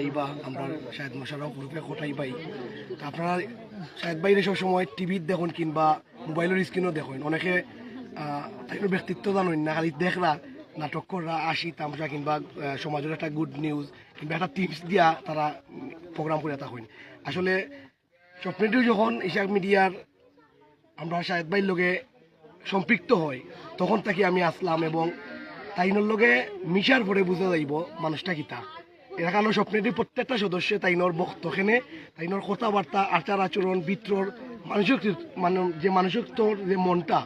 আইবা আমরা শাহেদ মশারাও গ্রুপে কোটাই পাই। আপনারা শাহেদ বাইরে সব সময় টিভিত দেখুন কিংবা মোবাইলের স্ক্রিনও দেখুন। অনেকে তাইনের ব্যক্তিত্ব জানুন না, খালি দেখরা, নাটক করা আসি তামসা কিংবা সমাজের একটা গুড নিউজ কিংবা একটা টিপস দিয়া তারা প্রোগ্রাম করে থাকেন। আসলে স্বপ্নটিও যখন ইশাক মিডিয়ার আমরা শাহেদ ভাইয়ের লগে সম্পৃক্ত হয় তখন তাকে আমি আসলাম এবং তাইনোর লগে মিশার পরে বুঝা যাইব মানুষটা কিতা। এলাকানো স্বপ্নেটি প্রত্যেকটা সদস্য তাইনোর বক্তখানে তাইনোর কথাবার্তা আচার আচরণ বিত্রর মানসিক মানে যে মানসিকতর যে মনটা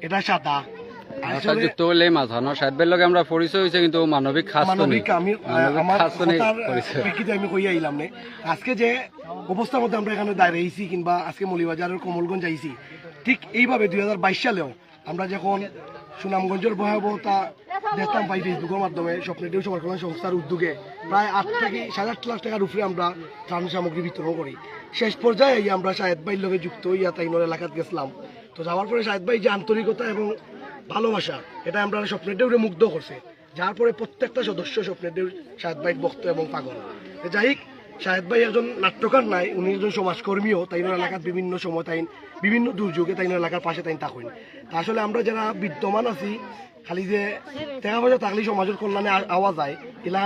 এটা সাদা। যুক্ত হলে মাঝানো সাহেব লগে আমরা পরিচয় হয়েছে কিন্তু মানবিক খাস তো নেই। মানবিক আমি আইলাম নে? আজকে যে অবস্থার মধ্যে আমরা এখানে দাঁড়িয়েছি কিংবা আজকে মলিবাজারের কমলগঞ্জ আইছি ঠিক এইভাবে দুই হাজার বাইশ সালেও আমরা যখন সুনামগঞ্জের ভয়াবহতা দেখতাম পাই ফেসবুকের মাধ্যমে স্বপ্নটিও সবার কল্যাণ সংস্থার উদ্যোগে প্রায় আট থেকে সাড়ে আট লাখ টাকার উপরে আমরা ত্রাণ সামগ্রী বিতরণ করি। শেষ পর্যায়ে এই আমরা শাহেদ ভাইয়ের লগে যুক্ত হইয়া তাইনোর এলাকাত গেছিলাম। তো যাওয়ার পরে শাহেদ ভাই যে আন্তরিকতা এবং ভালোবাসা এটা আমরা স্বপ্নের দেউরে মুগ্ধ করছে। যার পরে প্রত্যেকটা সদস্য স্বপ্নের দেউর শাহেদ ভাই ভক্ত এবং পাগল। যাই হোক, শাহেদ ভাই একজন নাট্যকার নাই উনি একজন সমাজকর্মীও তাইনের এলাকার বিভিন্ন সময় তাই বিভিন্ন দুর্যোগে তাইনের এলাকার পাশে তাই থাকেন। আসলে আমরা যারা বিদ্যমান আছি খালি যে টাকা পয়সা থাকলে সমাজের কল্যাণে আওয়া যায়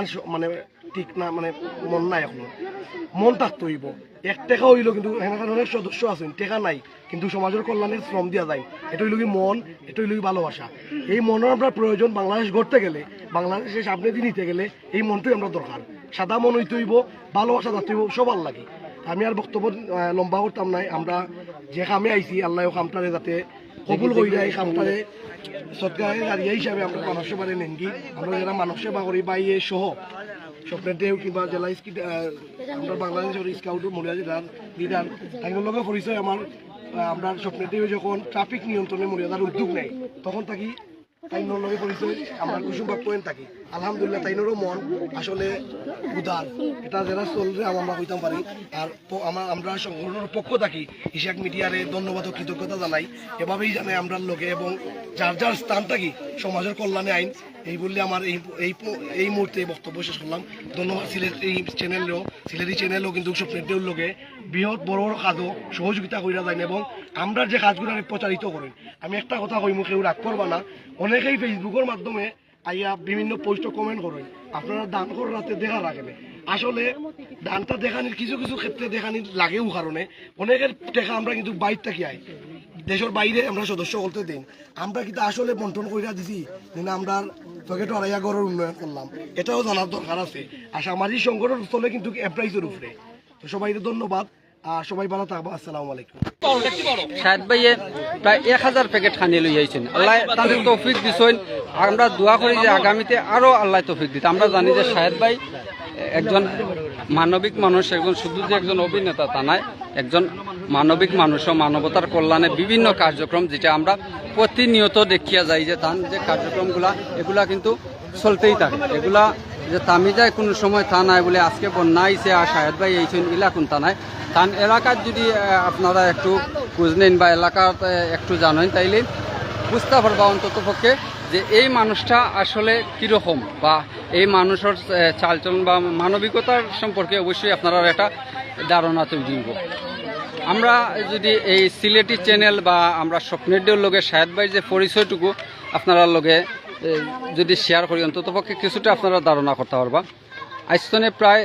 স- মানে ঠিক না মানে মন নাই এখনও। মন থাকতে হইব। এক টাকা হইল কিন্তু এখানকার অনেক সদস্য আছেন, টাকা নাই, কিন্তু সমাজের কল্যাণে শ্রম দেওয়া যায়। এটা হইল কি মন, এটা হইল কি ভালোবাসা। এই মনের আমরা প্রয়োজন বাংলাদেশ গড়তে গেলে, বাংলাদেশে সামনে দিয়ে নিতে গেলে এই মনটাই আমরা দরকার। সাদা মন হইতে হইব, ভালোবাসা থাকতে হইব সবার লাগে আমি আর বক্তব্য লম্বা করতাম নাই। আমরা যে কামে আইছি, আল্লাহ কামটারে যাতে কবুল কইরা এই কামটারে সৎকারে গাড়িয়া হিসাবে আমরা মানব সেবা নেনকি আমরা যারা মানব সেবা করি বা ইয়ে সহ স্বপ্নের দেহ কিংবা জেলা আমরা বাংলাদেশের স্কাউট মরিয়া জেলার লিডার তাদের লগে পরিচয় আমার আমরা স্বপ্নের দেহ যখন ট্রাফিক নিয়ন্ত্রণে মরিয়াদার উদ্যোগ নেয় তখন থাকি লগে পরিচয় আলহামদুলিল্লাহ মন, আসলে উদার। এটা যারা চলছে আমরা কইতাম পারি। আর আমার আমরা সংগঠনের পক্ষ থাকি। ইশাক মিডিয়ারে ধন্যবাদ ও কৃতজ্ঞতা জানাই। এভাবেই জানে আমরা লোকে এবং যার যার স্থান থাকি, সমাজের কল্যাণে আইন এই বললে আমার এই এই এই মুহূর্তে বক্তব্য শেষ করলাম। ধন্যবাদ সিলেট এই চ্যানেলেও, সিলেটি চ্যানেলও কিন্তু স্বপ্নের লোকে বৃহৎ বড় বড় কাজও সহযোগিতা কইরা যায় এবং আমরা যে কাজগুলো প্রচারিত করেন আমি একটা কথা কইমু, কেউ রাগ করবা না। অনেকেই ফেসবুকের মাধ্যমে আইয়া বিভিন্ন পোস্ট কমেন্ট করেন আপনারা দান রাতে দেখা লাগে আসলে দানটা দেখানির কিছু কিছু ক্ষেত্রে দেখানির লাগেও কারণে। অনেকের দেখা আমরা কিন্তু বাইর থাকি আই। দেশের বাইরে আমরা সদস্য বলতে দিন। আমরা কিন্তু আসলে বন্টন কইরা দিছি না আমরা পকেট আড়াইয়া ঘরের উন্নয়ন করলাম। এটাও জানার দরকার আছে। আর সামাজিক সংগঠন স্থলে কিন্তু এপ্রাইজের উপরে। তো সবাইকে ধন্যবাদ। সাহেব ভাইয়ে প্রায় এক হাজার খানি আল্লাহ দিছেন। আমরা দোয়া করি যে আগামীতে আরও আল্লাহ তৌফিক দিতে। আমরা জানি যে সাহেব ভাই একজন মানবিক মানুষ, একজন শুধু যে একজন অভিনেতা তা নয়, একজন মানবিক মানুষও মানবতার কল্যাণে বিভিন্ন কার্যক্রম যেটা আমরা প্রতিনিয়ত দেখিয়া যাই যে তার যে কার্যক্রমগুলা, এগুলা কিন্তু চলতেই থাকে। এগুলা যে তামি যায় কোনো সময় তা নাই বলে আজকে বন্যা আইছে আর সাহেব ভাই এইছেন ইলা কোন তা নাই। তান এলাকার যদি আপনারা একটু খোঁজ নেন বা এলাকার একটু জানেন তাইলে বুঝতে পারবা অন্তত পক্ষে যে এই মানুষটা আসলে কীরকম বা এই মানুষের চালচলন বা মানবিকতার সম্পর্কে অবশ্যই আপনারা একটা ধারণা তৈরি দিব আমরা যদি এই সিলেটি চ্যানেল বা আমরা স্বপ্নের লগে শাহেদ ভাইয়ের যে পরিচয়টুকু আপনারা লোকে যদি শেয়ার করি অন্তত পক্ষে কিছুটা আপনারা ধারণা করতে পারবা। আইসনে প্রায়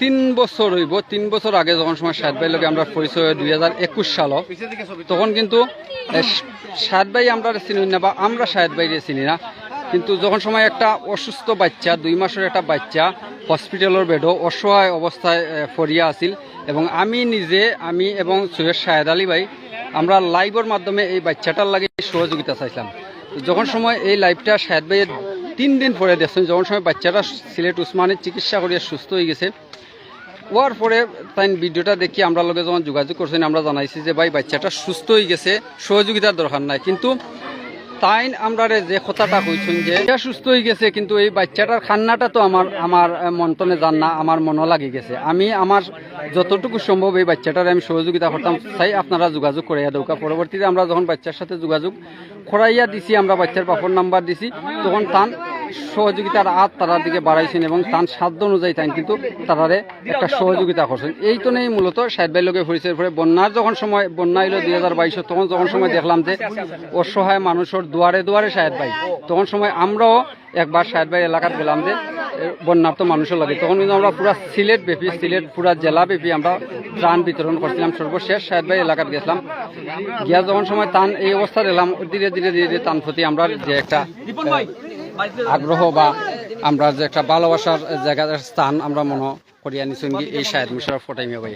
তিন বছর হইব, তিন বছর আগে যখন সময় শাহেদ ভাইয়ের লগে আমরা পরিচয় দুই হাজার একুশ সালও তখন কিন্তু সাত ভাই আমরা চিনি না বা আমরা শাহেদ ভাইরে চিনি না, কিন্তু যখন সময় একটা অসুস্থ বাচ্চা, দুই মাসের একটা বাচ্চা, হসপিটালের বেডও অসহায় অবস্থায় পড়িয়া আছিল, এবং আমি নিজে, আমি এবং সৈয়দ শাহেদ আলী ভাই, আমরা লাইভের মাধ্যমে এই বাচ্চাটার লাগে সহযোগিতা চাইছিলাম। যখন সময় এই লাইভটা শাহেদ ভাইয়ের তিন দিন পরে দেখছেন যখন সময় বাচ্চাটা সিলেট উসমানের চিকিৎসা করিয়া সুস্থ হয়ে গেছে হওয়ার পরে তাই ভিডিওটা দেখি আমরা লগে যখন যোগাযোগ করছেন আমরা জানাইছি যে ভাই বাচ্চাটা সুস্থ হয়ে গেছে সহযোগিতার দরকার নাই। কিন্তু তাই আমরা যে কথাটা কইছেন যে সুস্থ হয়ে গেছে কিন্তু এই বাচ্চাটার খান্নাটা তো আমার আমার আহ, মন্তনে জান না আমার মনও লাগে গেছে। আমি আমার যতটুকু সম্ভব এই বাচ্চাটার আমি সহযোগিতা করতাম। তাই আপনারা যোগাযোগ করাইয়া দৌকা পরবর্তীতে আমরা যখন বাচ্চার সাথে যোগাযোগ করাইয়া দিছি আমরা বাচ্চার বাপর নাম্বার দিছি। তখন তান সহযোগিতার হাত তারার দিকে বাড়াইছেন এবং তান সাধ্য অনুযায়ী তাই কিন্তু তারারে একটা সহযোগিতা করছেন। এই তো নেই মূলত সাহেব ভাই পরিচয়ের পরে বন্যার যখন সময়, বন্যা এলো দুই হাজার বাইশে তখন যখন সময় দেখলাম যে অসহায় মানুষের দুয়ারে দুয়ারে সাহেব ভাই, তখন সময় আমরাও একবার সাহেব ভাই এলাকার গেলাম যে বন্যার্ত মানুষের লাগে। তখন কিন্তু আমরা পুরা সিলেট ব্যাপী, সিলেট পুরা জেলা ব্যাপী আমরা ত্রাণ বিতরণ করছিলাম সর্বশেষ। সাহেব ভাই এলাকাত গেছিলাম। গিয়া যখন সময় তান এই অবস্থা এলাম, ধীরে ধীরে ধীরে টান প্রতি আমরা যে একটা আগ্রহ বা আমরা যে একটা ভালোবাসার জায়গার স্থান আমরা মনে করিয়া নিচ্ছি এই সাহেব মুশারফ ফটাইমিয়া ভাই